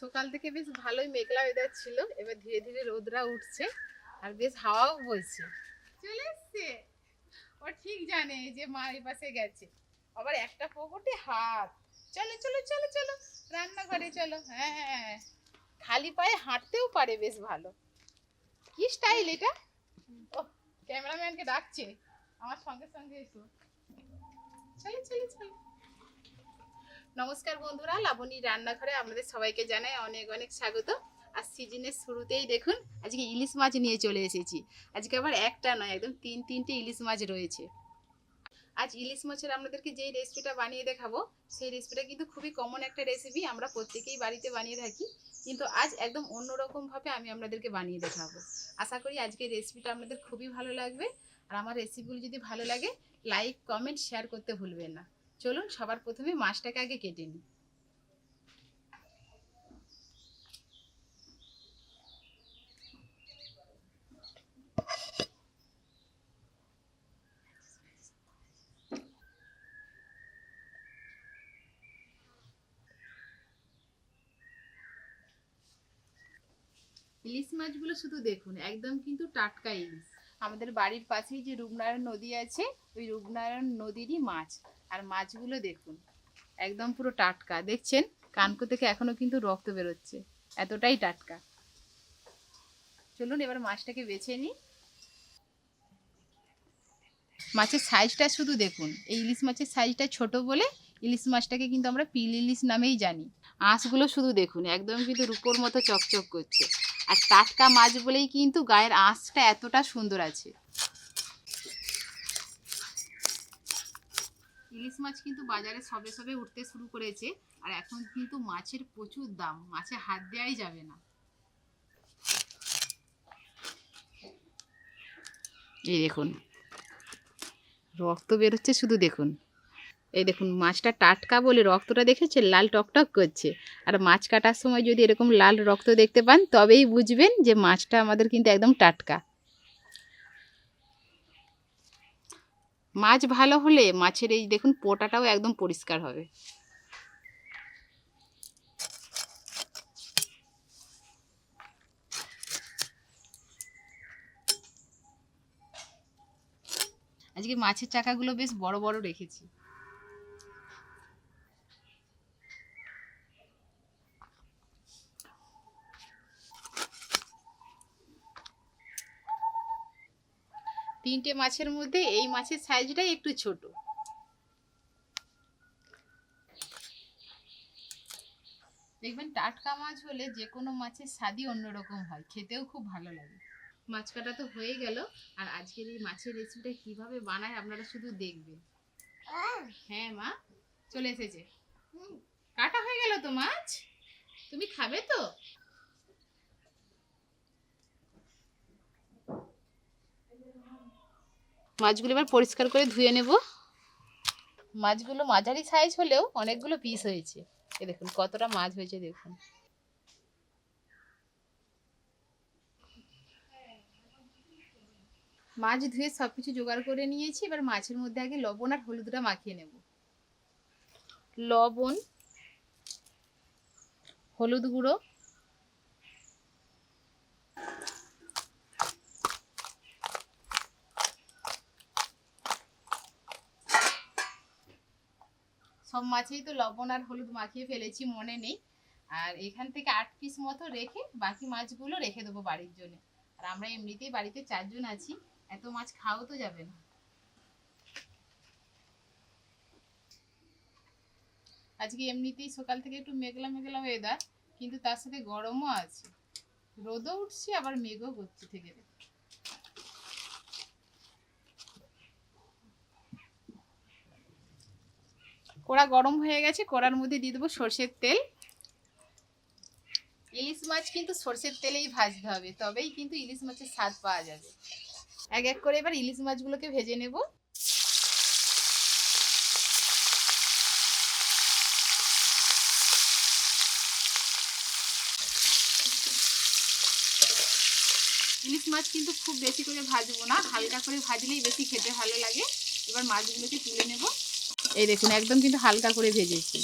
সকাল থেকে বেশ ভালোই মেঘলা ওয়েদার ছিল, এবার ধীরে ধীরে রোদরা উঠছে আর বেশ হাওয়াও বইছে। চলে এসছে? ও ঠিক জানে যে মা এই পাশে গেছে। আবার একটা পকেটে হাত। চলো চলো চলো চলো, রান্নাঘরে চলো। হ্যাঁ হ্যাঁ খালি পায়ে হাঁটতেও পারে বেশ ভালো। কি স্টাইল এটা? ও ক্যামেরাম্যানকে ডাকছে। আমার সঙ্গে সঙ্গে এসো। চলো চলো চলো। নমস্কার বন্ধুরা, লাবণী রান্নাঘরে আপনাদের সবাইকে জানাই অনেক অনেক স্বাগত। আর সিজনের শুরুতেই দেখুন, আজকে ইলিশ মাছ নিয়ে চলে এসেছি। আজকে আবার একটা নয়, একদম তিন তিনটে ইলিশ মাছ রয়েছে। আজ ইলিশ মাছের আপনাদেরকে যেই রেসিপিটা বানিয়ে দেখাবো, সেই রেসিপিটা কিন্তু খুবই কমন একটা রেসিপি আমরা প্রত্যেকেই বাড়িতে বানিয়ে থাকি। কিন্তু আজ একদম অন্যরকমভাবে আমি আপনাদেরকে বানিয়ে দেখাবো। আশা করি আজকে রেসিপিটা আপনাদের খুবই ভালো লাগবে। আর আমার রেসিপিগুলো যদি ভালো লাগে লাইক কমেন্ট শেয়ার করতে ভুলবেন না। চলুন সবার প্রথমে মাছটাকে আগে কেটে নিই। ইলিশ মাছগুলো শুধু দেখুন একদম কিন্তু টাটকা ইলিশ। আমাদের বাড়ির পাশেই যে রূপনারায়ণ নদী আছে ওই রূপনারায়ণ নদীরই মাছ। আর মাছগুলো দেখুন, একদম পুরো টাটকা। দেখছেন? কানকো থেকে এখনও কিন্তু রক্ত বেরোচ্ছে। এতটাই টাটকা। চলুন এবার মাছটাকে বেছে নিই। মাছের সাইজটা শুধু দেখুন। এই ইলিশ মাছের সাইজটা ছোট বলে ইলিশ মাছটাকে কিন্তু আমরা পিল ইলিশ নামেই জানি। আঁশগুলো শুধু দেখুন, একদম কিন্তু রূপোর মতো চকচক করছে। আর টাটকা মাছ বলেই কিন্তু গায়ের আঁশটা এতটা সুন্দর আছে। ইলিশ মাছ কিন্তু বাজারে সবে সবে উঠতে শুরু করেছে, আর এখন কিন্তু মাছের প্রচুর দাম, মাছে হাত দেওয়াই যাবে না। এই দেখুন, রক্ত বেরোচ্ছে শুধু দেখুন। এই দেখুন, মাছটা টাটকা বলে রক্তটা দেখেছে লাল টকটক করছে। আর মাছ কাটার সময় যদি এরকম লাল রক্ত দেখতে পান, তবেই বুঝবেন যে মাছটা আমাদের কিন্তু একদম টাটকা। মাছ ভালো হলে মাছের এই দেখুন পোটাটাও একদম পরিষ্কার হবে। আজকে মাছের চাকাগুলো বেশ বড় বড় রেখেছি। তিনটে মাছের মধ্যে এই মাছের সাইজটাই একটু ছোট। দেখবেন টাটকা মাছ হলে যে কোনো মাছের স্বাদই অন্যরকম হয়, খেতেও খুব ভালো লাগে। মাছ কাটা তো হয়ে গেল, আর আজকের এই মাছের রেসিপিটা কীভাবে বানায় আপনারা শুধু দেখবেন। হ্যাঁ মা, চলে এসেছে। কাটা হয়ে গেল তো মাছ? তুমি খাবে তো? মাছগুলো এবার পরিষ্কার করে ধুয়ে নেব। মাছগুলো মাঝারি সাইজ হলেও অনেকগুলো পিস হয়েছে। এ দেখুন, কতটা মাছ হয়েছে, দেখুন। মাছ ধুয়ে সব কিছু জোগাড় করে নিয়েছি। এবার মাছের মধ্যে আগে লবণ আর হলুদটা মাখিয়ে নেব। লবণ, হলুদ গুঁড়ো সব মাছেই তো লবণ আর হলুদ মাখিয়ে ফেলেছি, মনে নেই। আর এখান থেকে আট পিস মতো রেখে বাকি মাছগুলো রেখে দেবো বাড়ির জন্য। আর আমরা এমনিতেই বাড়িতে চারজন আছি, এত মাছ খাওয়া তো যাবে না। আজকে এমনিতেই সকাল থেকে একটু মেঘলা মেঘলা ওয়েদার কিন্তু তার সাথে গরমও আছে। রোদও উঠছে, আবার মেঘও করছে থেকে। কড়া গরম হয়ে গেছে, কড়ার মধ্যে দিয়ে দেবো সর্ষের তেল। ইলিশ মাছ কিন্তু সর্ষের তেলেই ভাজতে হবে, তবেই কিন্তু ইলিশ মাছের স্বাদ পাওয়া যাবে। এক এক করে এবার ইলিশ মাছগুলোকে ভেজে নেব। ইলিশ মাছ কিন্তু খুব বেশি করে ভাজবো না, হালকা করে ভাজলেই বেশি খেতে ভালো লাগে। এবার মাছগুলোকে তুলে নেব। এই দেখুন, একদম কিন্তু হালকা করে ভেজেছি।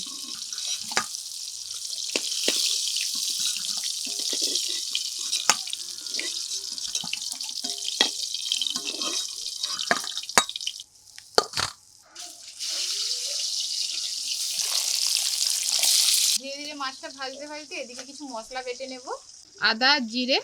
ধীরে ধীরে মাছটা ভাজতে ভাজতে এদিকে কিছু মশলা বেটে নেব। আদা, জিরে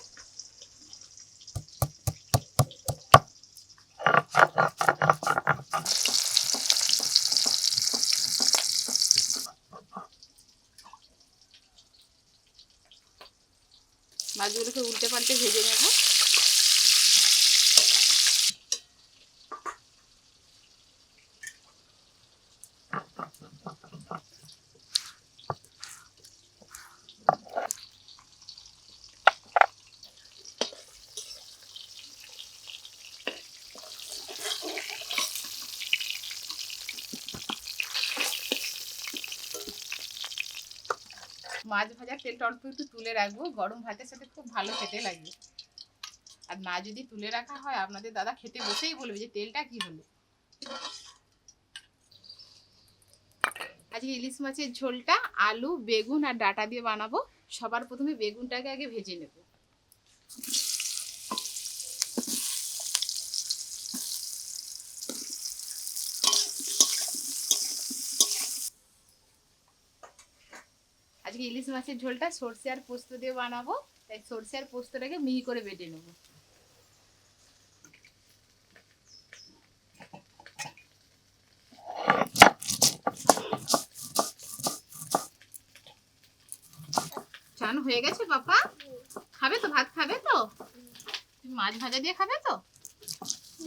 মাছ ভাজা তেলটা অল্প একটু তুলে রাখব। গরম ভাতের সাথে খুব ভালো খেতে লাগবে আর না যদি তুলে রাখা হয়, আপনাদের দাদা খেতে বসেই বলবে যে তেলটা কি হলো। আজকে ইলিশ মাছের ঝোলটা, আলু, বেগুন আর ডাটা দিয়ে বানাবো। সবার প্রথমে বেগুনটাকে আগে ভেজে নেব। আজকে ইলিশ মাছের ঝোলটা সর্ষে আর পোস্ত দিয়ে বানাবো। তাই সর্ষে আর পোস্তটাকে মিহি করে বেটে নেব। চান হয়ে গেছে পাপা? খাবে তো? ভাত খাবে তো? মাছ ভাজা দিয়ে খাবে তো?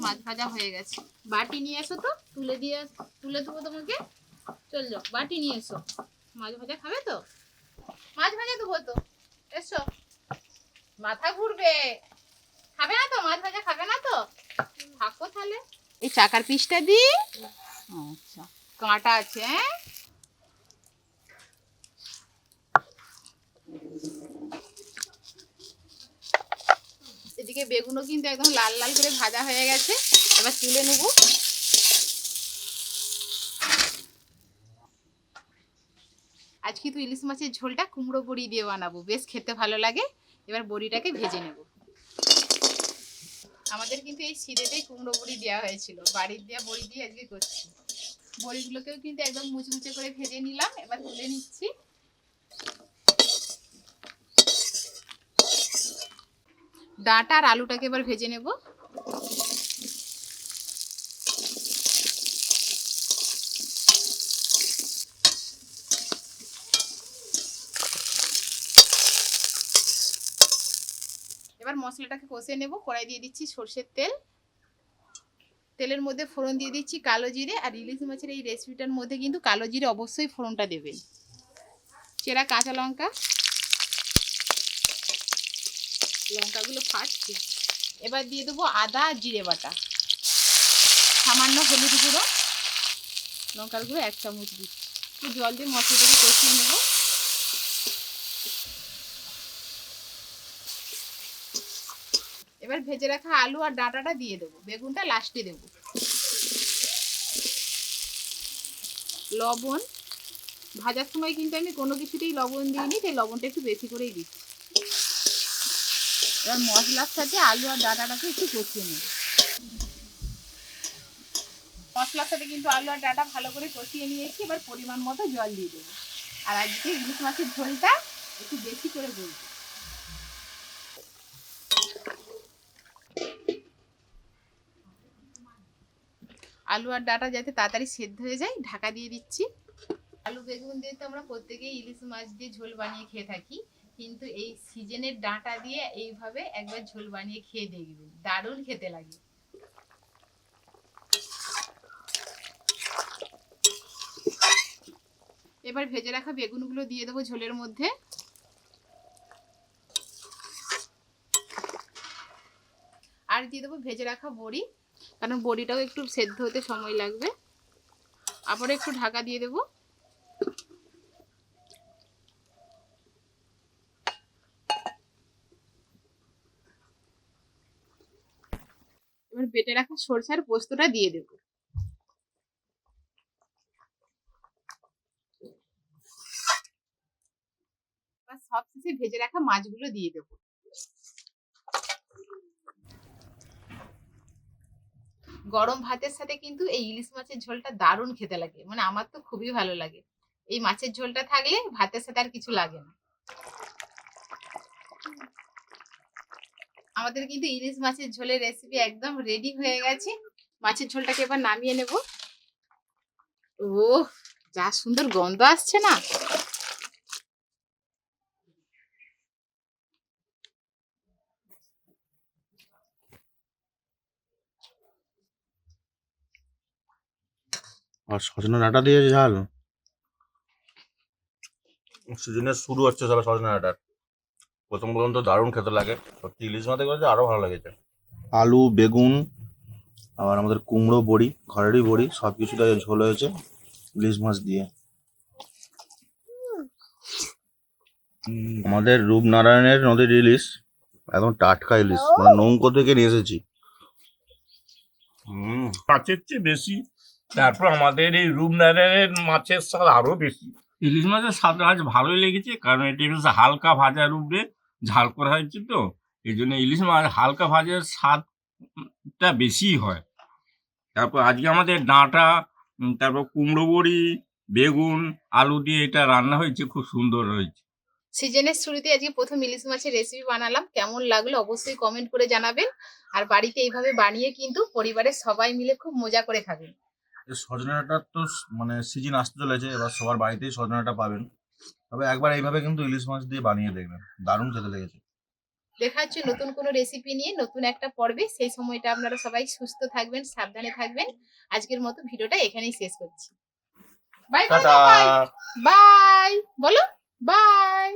মাছ ভাজা হয়ে গেছে। বাটি নিয়ে এসো তো, তুলে দিয়ে তুলে দেবো তোমাকে। চল যাও, বাটি নিয়ে এসো। মাছ ভাজা খাবে তো? মাছ ভাজা দেবো তো এসো। মাথা ঘুরবে। খাবে না তো? মাছ ভাজা খাবে না তো? থাকো তাহলে। এই চাকার পিসটা দি। আচ্ছা। কাঁটা আছে হ্যাঁ? এদিকে বেগুনও কিন্তু একদম লাল লাল করে ভাজা হয়ে গেছে। এবার তুলে নেব। আজকে তো ইলিশ মাছের ঝোলটা কুমড়ো বড়ি দিয়ে বানাবো। বেশ খেতে ভালো লাগে। এবার বড়িটাকে ভেজে নেব। আমাদের কিন্তু এই শীতেতেই কুমড়ো বড়ি দেওয়া হয়েছিল। বাড়ির দেওয়া বড়ি দিয়ে আজকে করছি। বড়িগুলোকেও কিন্তু একদম মুচমুচে করে ভেজে নিলাম। এবার তুলে নিচ্ছি। ডাঁটা আর আলুটাকে এবার ভেজে নেব। এবার মশলাটাকে কষে নেব। কড়াই দিয়ে দিচ্ছি সর্ষের তেল। তেলের মধ্যে ফোড়ন দিয়ে দিচ্ছি কালো জিরে আর ইলিশ মাছের এই রেসিপিটার মধ্যে কিন্তু কালো জিরে অবশ্যই ফোড়নটা দেবেন। চেরা কাঁচা লঙ্কা। লঙ্কাগুলো ফাটছে। এবার দিয়ে দেবো আদা আর জিরে বাটা। সামান্য হলুদ গুঁড়ো। লঙ্কার গুঁড়ো এক চামচ দিচ্ছি। একটু জল দিয়ে মশলাটাকে কষিয়ে নেব। এবার ভেজে রাখা আলু আর ডাঁটাটা দিয়ে দেবো। বেগুনটা লাস্টে দেবো। লবণ। ভাজার সময় কিন্তু আমি কোনো কিছুতেই লবণ দিইনি, তাই লবণটা একটু বেশি করেই দিচ্ছি। এবার মশলার সাথে আলু আর ডাঁটাটাকে একটু কষিয়ে নেব। মশলার সাথে কিন্তু আলু আর ডাঁটা ভালো করে কষিয়ে নিয়েছি, এবার পরিমাণ মতো জল দিয়ে দেবো। আর আজকে ইলিশ মাছের ঝোলটা একটু বেশি করে বলব। আলু আর ডাটা যাতে তাড়াতাড়ি সেদ্ধ হয়ে যায়, ঢাকা দিয়ে দিচ্ছি। আলু, বেগুন দিয়ে তো আমরা প্রত্যেকেই ইলিশ মাছ দিয়ে ঝোল বানিয়ে খেয়ে থাকি, কিন্তু এই সিজনের ডাঁটা দিয়ে এইভাবে একবার ঝোল বানিয়ে খেয়ে দেখবেন, দারুণ খেতে লাগে। এবার ভেজে রাখা বেগুনগুলো দিয়ে দেবো ঝোলের মধ্যে। আর দিয়ে দেবো ভেজে রাখা বড়ি। কারণ বড়িটাও একটু সেদ্ধ হতে সময় লাগবে। আবার একটু ঢাকা দিয়ে দেবো। এবার বেটে রাখা সরষার পোস্তটা দিয়ে দেবো। এবার সব শেষে ভেজে রাখা মাছগুলো দিয়ে দেবো। গরম ভাতের সাথে কিন্তু এই ইলিশ মাছের ঝোলটা দারুণ খেতে লাগে। মানে আমার তো খুবই ভালো লাগে। এই মাছের ঝোলটা থাকলে ভাতের সাথে আর কিছু লাগে না। আমাদের কিন্তু ইলিশ মাছের ঝোলের রেসিপি একদম রেডি হয়ে গেছে। মাছের ঝোলটাকে এবার নামিয়ে নেব। ও যা সুন্দর গন্ধ আসছে না। আর সজনে ডাঁটা দিয়ে ঝাল? সিজনের শুরু হচ্ছে সবাই সজনে ডাঁটার প্রথম প্রথম তো দারুণ খেতে লাগে। সত্যি ইলিশ মাছ করেছে আরও ভালো লেগেছে। আলু বেগুন আবার আমাদের কুমড়ো বড়ি ঘরেরই বড়ি সব কিছুটা ঝোল হয়েছে ইলিশ মাছ দিয়ে। আমাদের রূপনারায়ণের নদীর ইলিশ একদম টাটকা ইলিশ মানে নৌকো থেকে নিয়ে এসেছি। হুম মাছের চেয়ে বেশি তারপর আমাদের এই রূপনারায়ণের মাছের স্বাদ আরও বেশি। ইলিশ মাছের স্বাদ আজ ভালোই লেগেছে কারণ এটি বেশ হালকা ভাজার উপরে ঝাল করা হয়েছে তো এই জন্য ইলিশ মাছ হালকা ভাজার স্বাদটা বেশি হয়। তারপর আজকে আমাদের ডাঁটা তারপর কুমড়ো বড়ি বেগুন আলু দিয়ে এটা রান্না হয়েছে খুব সুন্দর হয়েছে। সিজনের শুরুতে আজকে প্রথম ইলিশ মাছের রেসিপি বানালাম কেমন লাগল অবশ্যই কমেন্ট করে জানাবেন। আর বাড়িতে এইভাবে বানিয়ে কিন্তু পরিবারের সবাই মিলে খুব মজা করে খাবেন। সজনে ডাঁটার তো মানে সিজন আসতে চলেছে এবার সবার বাড়িতেই সজনে ডাঁটা পাবেন। তবে একবার এইভাবে কিন্তু ইলিশ মাছ দিয়ে বানিয়ে দেখবেন দারুণ খেতে লেগেছে। দেখা হচ্ছে নতুন কোনো রেসিপি নিয়ে নতুন একটা পর্বে। সেই সময়টা আপনারা সবাই সুস্থ থাকবেন সাবধানে থাকবেন। আজকের মতো ভিডিওটা এখানেই শেষ করছি। বাই বাই বাই বলো বাই